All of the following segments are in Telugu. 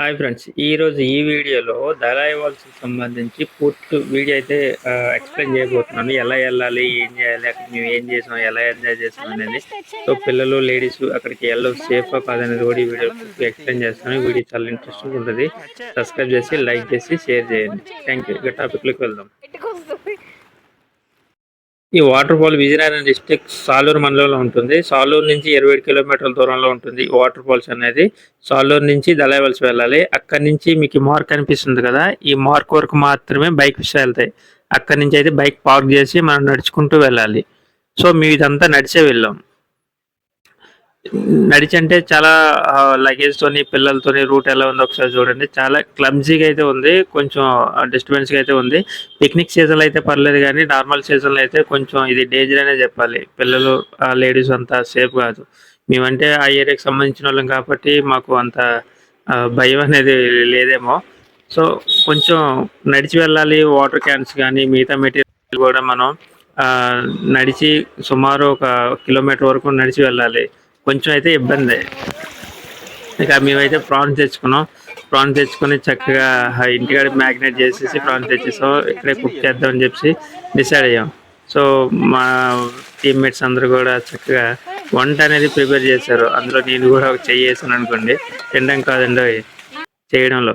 హాయ్ ఫ్రెండ్స్ ఈరోజు ఈ వీడియోలో దళాయివాల్స్కి సంబంధించి పూర్తి వీడియో అయితే ఎక్స్ప్లెయిన్ చేయబోతున్నాను. ఎలా వెళ్ళాలి ఏం చేయాలి అక్కడ మేము ఏం చేసాం ఎలా ఎంజాయ్ చేసాం అనేది. సో పిల్లలు లేడీస్ అక్కడికి వెళ్ళవు సేఫా కాదనేది కూడా ఈ వీడియో ఎక్స్ప్లెయిన్ చేస్తాను. వీడియో చాలా ఇంట్రెస్టింగ్ ఉంటుంది. సబ్స్క్రైబ్ చేసి లైక్ చేసి షేర్ చేయండి. థ్యాంక్ యూ ఇక టాపిక్లోకి వెళ్దాం. ఈ waterfall Vizianagaram district Saluru మండలంలో ఉంటుంది. సాలూరు నుంచి ఇరవై ఏడు కిలోమీటర్ల దూరంలో ఉంటుంది ఈ వాటర్ ఫాల్స్ అనేది. సాలూరు నుంచి దళావలసి వెళ్ళాలి. అక్కడి నుంచి మీకు మార్క్ కనిపిస్తుంది కదా? ఈ మార్క్ వరకు మాత్రమే బైక్ వెళ్తాయి. అక్కడి నుంచి అయితే బైక్ పార్క్ చేసి మనం నడుచుకుంటూ వెళ్ళాలి. సో మేము ఇదంతా నడిచే వెళ్ళాం. నడిచి అంటే చాలా లగేజ్ తోని పిల్లలతోని రూట్ ఎలా ఉందో ఒకసారి చూడండి. చాలా క్లమ్జీగా అయితే ఉంది. కొంచెం డిస్టర్బెన్స్గా అయితే ఉంది. పిక్నిక్ సీజన్ అయితే పర్లేదు కానీ నార్మల్ సీజన్ అయితే కొంచెం ఇది డేంజర్ అనే చెప్పాలి. పిల్లలు లేడీస్ అంతా సేఫ్ కాదు. మేమంటే ఆ ఏరియాకి సంబంధించిన వాళ్ళం కాబట్టి మాకు అంత భయం అనేది లేదేమో. సో కొంచెం నడిచి వెళ్ళాలి. వాటర్ క్యాన్స్ కానీ మిగతా మెటీరియల్ కూడా మనం నడిచి సుమారు ఒక కిలోమీటర్ వరకు నడిచి వెళ్ళాలి. కొంచెం అయితే ఇబ్బంది. ఇక మేమైతే ప్రాన్స్ తెచ్చుకున్నాం. ప్రాన్స్ తెచ్చుకొని చక్కగా ఇంటికాడ మ్యాగ్నేట్ చేసేసి ప్రాన్స్ తెచ్చేసాం. ఇక్కడే కుక్ చేద్దామని చెప్పి డిసైడ్ అయ్యాం. సో మా టీమ్మేట్స్ అందరూ కూడా చక్కగా వంట అనేది ప్రిపేర్ చేశారు. అందులో నేను కూడా ఒక చెయ్యి వేసాను అనుకోండి. తినడం కాదండి చేయడంలో.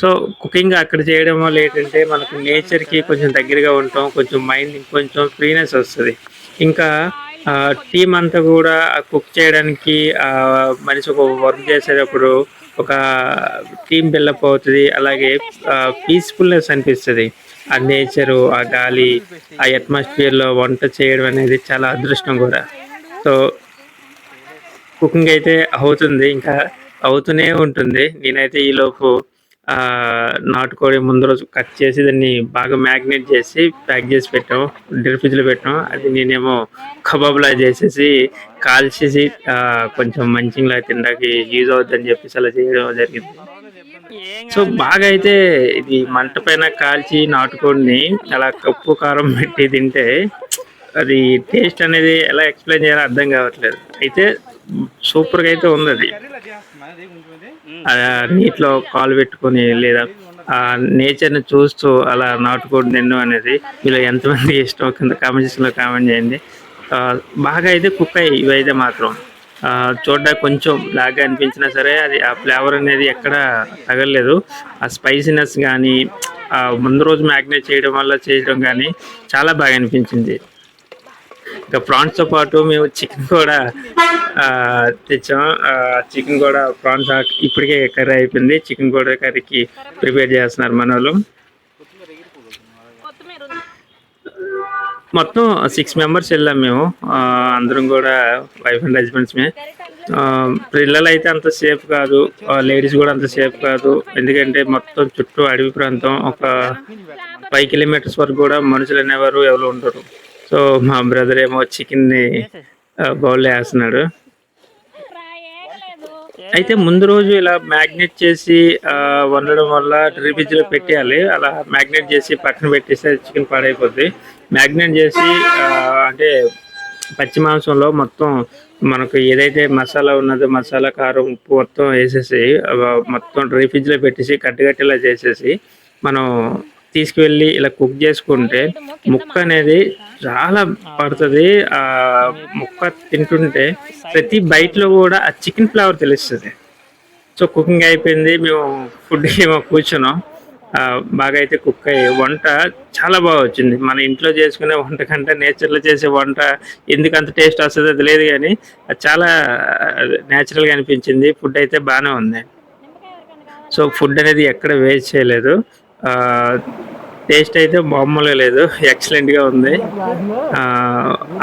సో కుకింగ్ అక్కడ చేయడం వల్ల ఏంటంటే మనకు నేచర్కి కొంచెం దగ్గరగా ఉంటాం. కొంచెం మైండ్ కొంచెం ఫ్రీనెస్ వస్తుంది. ఇంకా టీం అంతా కూడా కుక్ చేయడానికి మనిషి ఒక వర్క్ చేసేటప్పుడు ఒక టీం బిల్డప్ అవుతుంది. అలాగే పీస్ఫుల్నెస్ అనిపిస్తుంది. ఆ నేచరు ఆ గాలి ఆ అట్మాస్ఫియర్లో వంట చేయడం అనేది చాలా అదృష్టం కూడా. సో కుకింగ్ అయితే అవుతుంది. ఇంకా అవుతూనే ఉంటుంది. నేనైతే ఈ లోపు నాటుకోడి ముందు రోజు కట్ చేసి దాన్ని బాగా మ్యాగ్నేట్ చేసి ప్యాక్ చేసి పెట్టాం. డీప్ ఫ్రిడ్జ్లో పెట్టాం. అది నేనేమో కబాబ్లా చేసేసి కాల్చేసి కొంచెం మంచిగా తినడానికి యూజ్ అవుతుందని చెప్పేసి అలా చేయడం జరిగింది. సో బాగా అయితే ఇది మంట పైన కాల్చి నాటుకోడిని అలా కప్పు కారం పెట్టి తింటే అది టేస్ట్ అనేది ఎలా ఎక్స్ప్లెయిన్ చేయాలో అర్థం కావట్లేదు. అయితే సూపర్గా అయితే ఉంది అది. నీటిలో కాలు పెట్టుకొని లేదా ఆ నేచర్ని చూస్తూ అలా నాటుకోడి తినడం అనేది మీలో ఎంతమంది ఇష్టం? కింద కామెంట్ సెక్షన్లో కామెంట్ చేయండి. బాగా అయితే కుక్ అయ్యి ఇవైతే మాత్రం. చూడడానికి చూడ్డానికి కొంచెం లాగా అనిపించినా సరే అది ఆ ఫ్లేవర్ అనేది ఎక్కడ తగలలేదు. ఆ స్పైసీనెస్ కానీ ఆ ముందు రోజు మ్యాగ్నేట్ చేయడం వల్ల చేయడం కానీ చాలా బాగా అనిపించింది. ఇంకా ప్రాన్స్తో పాటు మేము చికెన్ కూడా తెచ్చాం. చికెన్ కూడా ప్రాన్స్ ఇప్పటికే కర్రీ అయిపోయింది. చికెన్ కూడా కర్రీకి ప్రిపేర్ చేస్తున్నారు మన వాళ్ళు. మొత్తం సిక్స్ మెంబర్స్ వెళ్ళాం మేము. అందరం కూడా వైఫ్ అండ్ హస్బెండ్స్మే పిల్లలు అయితే అంత సేఫ్ కాదు. లేడీస్ కూడా అంత సేఫ్ కాదు. ఎందుకంటే మొత్తం చుట్టూ అడవి ప్రాంతం. ఒక ఫైవ్ కిలోమీటర్స్ వరకు కూడా మనుషులు అనేవారు ఎవరు ఉండరు. సో మా బ్రదర్ ఏమో చికెన్ని బౌల్లో వేస్తున్నాడు. అయితే ముందు రోజు ఇలా మ్యాగ్నెట్ చేసి వండడం వల్ల ఫ్రిడ్జ్లో పెట్టేయాలి. అలా మ్యాగ్నెట్ చేసి పక్కన పెట్టేస్తే చికెన్ పాడైపోద్ది. మ్యాగ్నెట్ చేసి అంటే పచ్చి మాంసంలో మొత్తం మనకు ఏదైతే మసాలా ఉన్నదో మసాలా కారం ఉప్పు మొత్తం వేసేసి మొత్తం డ్రై ఫ్రిడ్జ్లో పెట్టేసి కట్టుగట్టేలా చేసేసి మనం తీసుకువెళ్ళి ఇలా కుక్ చేసుకుంటే ముక్క అనేది చాలా పడుతుంది. ఆ ముక్క తింటుంటే ప్రతి బయటలో కూడా ఆ చికెన్ ఫ్లేవర్ తెలుస్తుంది. సో కుకింగ్ అయిపోయింది. మేము ఫుడ్ ఏమో కూర్చున్నాం. బాగా అయితే కుక్ అయ్యి వంట చాలా బాగా వచ్చింది. మన ఇంట్లో చేసుకునే వంట కంటే నేచర్లో చేసే వంట ఎందుకు అంత టేస్ట్ వస్తుందో తెలియదు కానీ అది చాలా న్యాచురల్గా అనిపించింది. ఫుడ్ అయితే బాగానే ఉంది. సో ఫుడ్ అనేది ఎక్కడ వేస్ట్ చేయలేదు. టేస్ట్ అయితే బొమ్మలే లేదు. ఎక్సలెంట్గా ఉంది.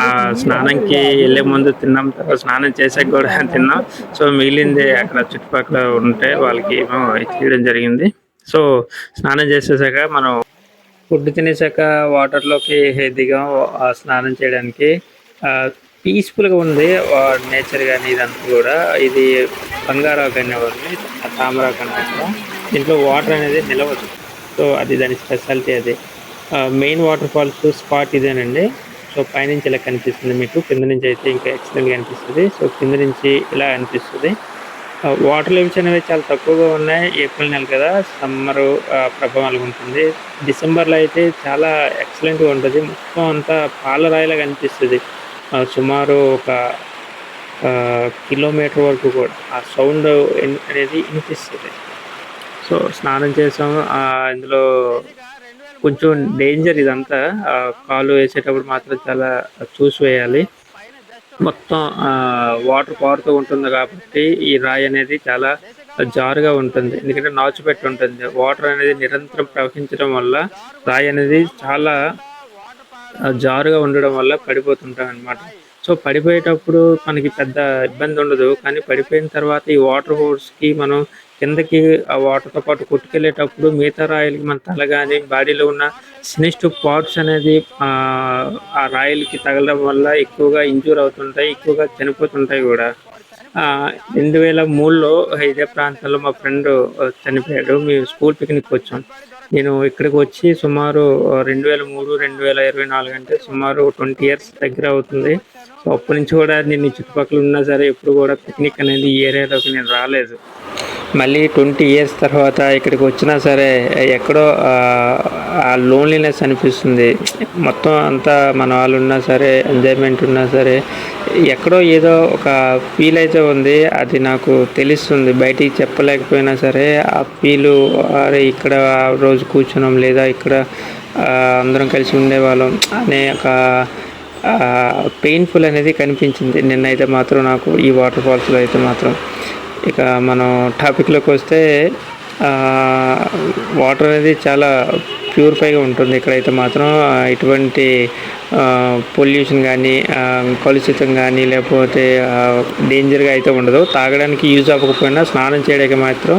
ఆ, స్నానంకి వెళ్ళే ముందు తిన్నాం తర్వాత స్నానం చేసాక కూడా తిన్నాం. సో మిగిలింది అక్కడ చుట్టుపక్కల ఉంటే వాళ్ళకి ఏమో చేయడం జరిగింది. సో స్నానం చేసేసాక మనం ఫుడ్ తినేసాక వాటర్లోకి దిగాం. ఆ స్నానం చేయడానికి పీస్ఫుల్గా ఉంది. నేచర్ కానీ ఇదంతా కూడా. ఇది బంగారాకు అనేవారు తామరాకు అంటారు దీంట్లో వాటర్ అనేది నిలవదు సో అది దాని స్పెషాలిటీ అది. మెయిన్ వాటర్ ఫాల్స్ స్పాట్ ఇదేనండి. సో పైనుంచి ఇలా కనిపిస్తుంది మీకు. కింద నుంచి అయితే ఇంకా ఎక్సలెంట్గా అనిపిస్తుంది సో కింద నుంచి ఇలా అనిపిస్తుంది. వాటర్ లెవెల్స్ అనేవి చాలా తక్కువగా ఉన్నాయి. ఏప్రిల్ నెల కదా సమ్మర్ ప్రభావం ఉంటుంది. డిసెంబర్లో అయితే చాలా ఎక్సలెంట్గా ఉంటుంది. మొత్తం అంతా పాలరాయిలా కనిపిస్తుంది సుమారు ఒక కిలోమీటర్ వరకు కూడా ఆ సౌండ్ అనేది వినిపిస్తుంది. సో స్నానం చేసాము ఇందులో కొంచెం డేంజర్ ఇదంతా. కాలు వేసేటప్పుడు మాత్రం చాలా చూసి వేయాలి. మొత్తం వాటర్ పారుతూ ఉంటుంది కాబట్టి ఈ రాయి అనేది చాలా జారుగా ఉంటుంది. ఎందుకంటే నాచు పెట్టి ఉంటుంది. వాటర్ అనేది నిరంతరం ప్రవహించడం వల్ల రాయి అనేది చాలా జారుగా ఉండడం వల్ల పడిపోతుంటాం అనమాట సో పడిపోయేటప్పుడు మనకి పెద్ద ఇబ్బంది ఉండదు. కానీ పడిపోయిన తర్వాత ఈ వాటర్ హోర్స్కి మనం కిందకి ఆ వాటర్తో పాటు కొట్టుకెళ్ళేటప్పుడు మిగతా రాయలకి మన తల కానీ బాడీలో ఉన్న సినిస్టివ్ పార్ట్స్ అనేది ఆ, ఆ రాయలకి తగలడం వల్ల ఎక్కువగా ఇంజూర్ అవుతుంటాయి ఎక్కువగా చనిపోతుంటాయి కూడా. రెండు వేల మూడులో ఇదే ప్రాంతంలో మా ఫ్రెండ్ చనిపోయాడు. మేము స్కూల్ పిక్నిక్ వచ్చాం. నేను ఇక్కడికి వచ్చి సుమారు రెండు వేల మూడు రెండు వేల ఇరవై నాలుగు అంటే సుమారు ట్వంటీ ఇయర్స్ దగ్గర అవుతుంది. సో అప్పటి నుంచి కూడా నేను చుట్టుపక్కల ఉన్నా సరే ఎప్పుడు కూడా పిక్నిక్ అనేది ఈ ఏరియాలోకి నేను రాలేదు. మళ్ళీ ట్వంటీ ఇయర్స్ తర్వాత ఇక్కడికి వచ్చినా సరే ఎక్కడో ఆ, లోన్లీనెస్ అనిపిస్తుంది. మొత్తం అంతా మన వాళ్ళు ఉన్నా సరే ఎంజాయ్మెంట్ ఉన్నా సరే ఎక్కడో ఏదో ఒక ఫీల్ అయితే ఉంది. అది నాకు తెలుస్తుంది. బయటికి చెప్పలేకపోయినా సరే ఆ ఫీలు అరే ఇక్కడ ఆ రోజు కూర్చున్నాం లేదా ఇక్కడ అందరం కలిసి ఉండేవాళ్ళం అనే ఒక పెయిన్ఫుల్ అనేది కనిపించింది. నిన్నైతే మాత్రం నాకు ఈ వాటర్ ఫాల్స్లో అయితే మాత్రం. ఇక మనం టాపిక్లోకి వస్తే వాటర్ అనేది చాలా ప్యూరిఫైగా ఉంటుంది. ఇక్కడైతే మాత్రం ఎటువంటి పొల్యూషన్ కానీ కలుషితం కానీ లేకపోతే డేంజర్గా అయితే ఉండదు. తాగడానికి యూజ్ అవ్వకపోయినా స్నానం చేయడానికి మాత్రం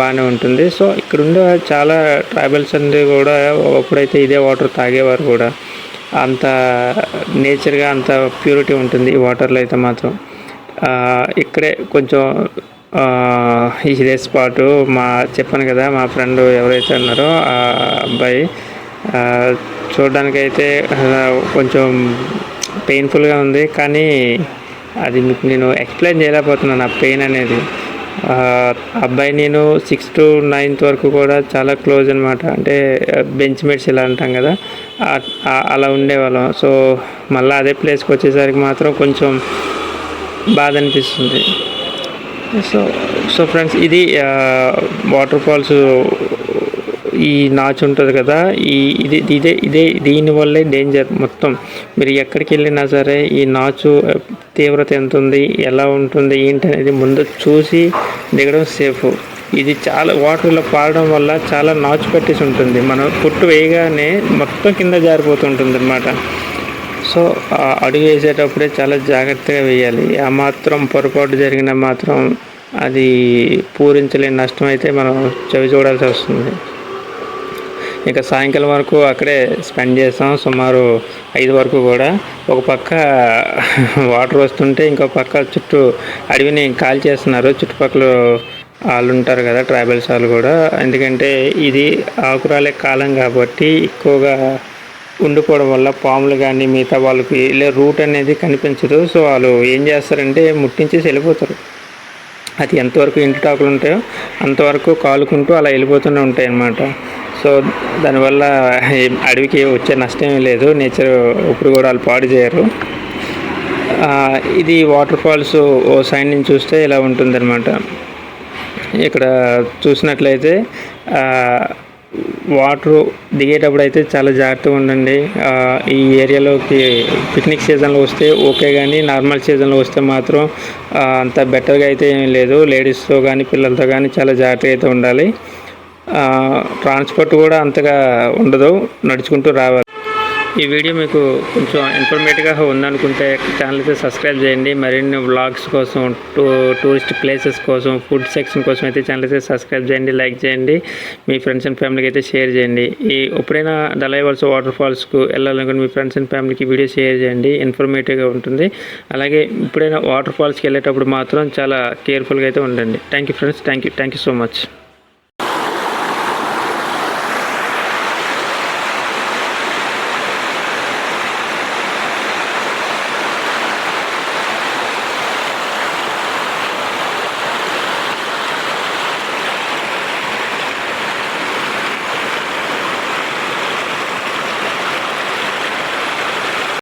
బాగానే ఉంటుంది. సో ఇక్కడ ఉండే చాలా ట్రైబల్స్ అండి కూడా అప్పుడైతే ఇదే వాటర్ తాగేవారు కూడా. అంత నేచర్గా అంత ప్యూరిటీ ఉంటుంది ఈ వాటర్లో అయితే మాత్రం. ఇక్కడే కొంచెం ఇదే స్పాట్ మా చెప్పాను కదా మా ఫ్రెండ్ ఎవరైతే ఉన్నారో ఆ అబ్బాయి చూడడానికైతే కొంచెం పెయిన్ఫుల్గా ఉంది కానీ అది మీకు నేను ఎక్స్ప్లెయిన్ చేయలేకపోతున్నాను ఆ పెయిన్ అనేది. అబ్బాయి నేను సిక్స్త్ టు నైన్త్ వరకు కూడా చాలా క్లోజ్ అనమాట అంటే బెంచ్ మేట్స్ ఇలా అంటాం కదా అలా ఉండేవాళ్ళం. సో మళ్ళీ అదే ప్లేస్కి వచ్చేసరికి మాత్రం కొంచెం బాధ అనిపిస్తుంది సో సో ఫ్రెండ్స్ ఇది వాటర్ ఫాల్స్ ఈ నాచు ఉంటుంది కదా ఈ ఇది ఇదే ఇదే దీనివల్లే డేంజర్ మొత్తం. మీరు ఎక్కడికి వెళ్ళినా సరే ఈ నాచు తీవ్రత ఎంత ఉంది ఎలా ఉంటుంది ఏంటి అనేది ముందు చూసి దిగడం సేఫ్. ఇది చాలా వాటర్లో పారడం వల్ల చాలా నాచు పట్టేసి ఉంటుంది. మనం పుట్టు వేయగానే మొత్తం కింద జారిపోతుంటుంది అనమాట సో అడుగు వేసేటప్పుడే చాలా జాగ్రత్తగా వేయాలి. ఆ మాత్రం పొరపాటు జరిగిన మాత్రం అది పూరించలేని నష్టం అయితే మనం చవి చూడాల్సి వస్తుంది. ఇక సాయంకాలం వరకు అక్కడే స్పెండ్ చేసాం సుమారు ఐదు వరకు కూడా. ఒక పక్క వాటర్ వస్తుంటే ఇంకో పక్క చుట్టూ అడవిని కాల్ చేస్తున్నారు. చుట్టుపక్కల వాళ్ళు ఉంటారు కదా ట్రైబల్స్ వాళ్ళు కూడా. ఎందుకంటే ఇది ఆకురాలే కాలం కాబట్టి ఎక్కువగా ఉండిపోవడం వల్ల పాములు కానీ మిగతా వాళ్ళకి వెళ్ళే రూట్ అనేది కనిపించదు. సో వాళ్ళు ఏం చేస్తారంటే ముట్టించేసి వెళ్ళిపోతారు. అది ఎంతవరకు ఇంటిటాకులు ఉంటాయో అంతవరకు కాలుకుంటూ అలా వెళ్ళిపోతూనే ఉంటాయి అన్నమాట సో దానివల్ల అడవికి వచ్చే నష్టం లేదు. నేచర్ ఇప్పుడు కూడా వాళ్ళు పాడు చేయరు. ఇది వాటర్ ఫాల్స్ ఓ సైడ్ నుంచి చూస్తే ఇలా ఉంటుందన్నమాట. ఇక్కడ చూసినట్లయితే వాటర్ దిగేటప్పుడు అయితే చాలా జాగ్రత్తగా ఉండండి. ఈ ఏరియాలోకి పిక్నిక్ సీజన్లో వస్తే ఓకే కానీ నార్మల్ సీజన్లో వస్తే మాత్రం అంత బెటర్గా అయితే ఏమీ లేదు. లేడీస్తో కానీ పిల్లలతో కానీ చాలా జాగ్రత్తగా అయితే ఉండాలి. ట్రాన్స్పోర్ట్ కూడా అంతగా ఉండదు. నడుచుకుంటూ రావాలి. ఈ వీడియో మీకు కొంచెం ఇన్ఫర్మేటివ్గా ఉందనుకుంటే ఛానల్ అయితే సబ్స్క్రైబ్ చేయండి. మరిన్ని వ్లాగ్స్ కోసం టూ టూరిస్ట్ ప్లేసెస్ కోసం ఫుడ్ సెక్షన్ కోసం అయితే ఛానల్కి సబ్స్క్రైబ్ చేయండి లైక్ చేయండి. మీ ఫ్రెండ్స్ అండ్ ఫ్యామిలీకి అయితే షేర్ చేయండి. ఈ ఎప్పుడైనా దళాయివల్స్ వాటర్ ఫాల్స్కు వెళ్ళాలనుకుని మీ ఫ్రెండ్స్ అండ్ ఫ్యామిలీకి వీడియో షేర్ చేయండి. ఇన్ఫర్మేటివ్గా ఉంటుంది. అలాగే ఇప్పుడైనా వాటర్ ఫాల్స్కి వెళ్ళేటప్పుడు మాత్రం చాలా కేర్ఫుల్గా అయితే ఉండండి. Thank you friends thank you thank you so much